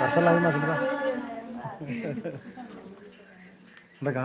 ਕਰਤਾ ਲਾਈ ਮੈਂ ਕਿਹੜਾ ਲਗਾ।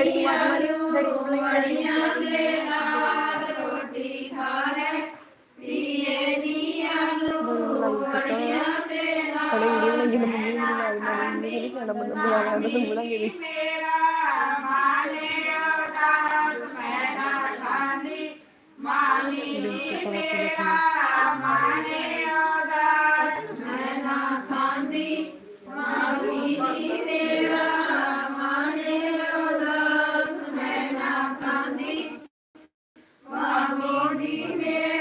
ਡੈਡੀ ਮਾਰ ਡੈਡੀ ਹਲੇ ਵੀਡੀਓ ਬਣਾਈ ਜਿੰਨਾ ਮੰਮੀ ਨੂੰ ਮੈਂ ਮੰਮੀ ਕਹਿੰਦੀ ਸਾਡਾ ਬੰਦਾ ਬੁਲਾ ਲੈਂਦਾ ਤੂੰ ਬਣਾਂਗੇ ਵੀ Amor, dime.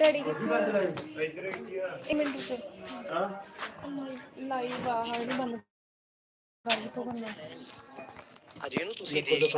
ਡੈਡੀ ਕਿੱਥੇ ਇੱਕ ਮਿੰਟ ਰੁਕੋ। ਹਾਂ। ਲਾਈਵ ਆ ਹਾਂ ਬੰਦ ਕਰ ਕਿੱਥੋਂ ਕਰਨਾ ਅਜੇ ਨੂੰ ਤੁਸੀਂ ਦੇਖ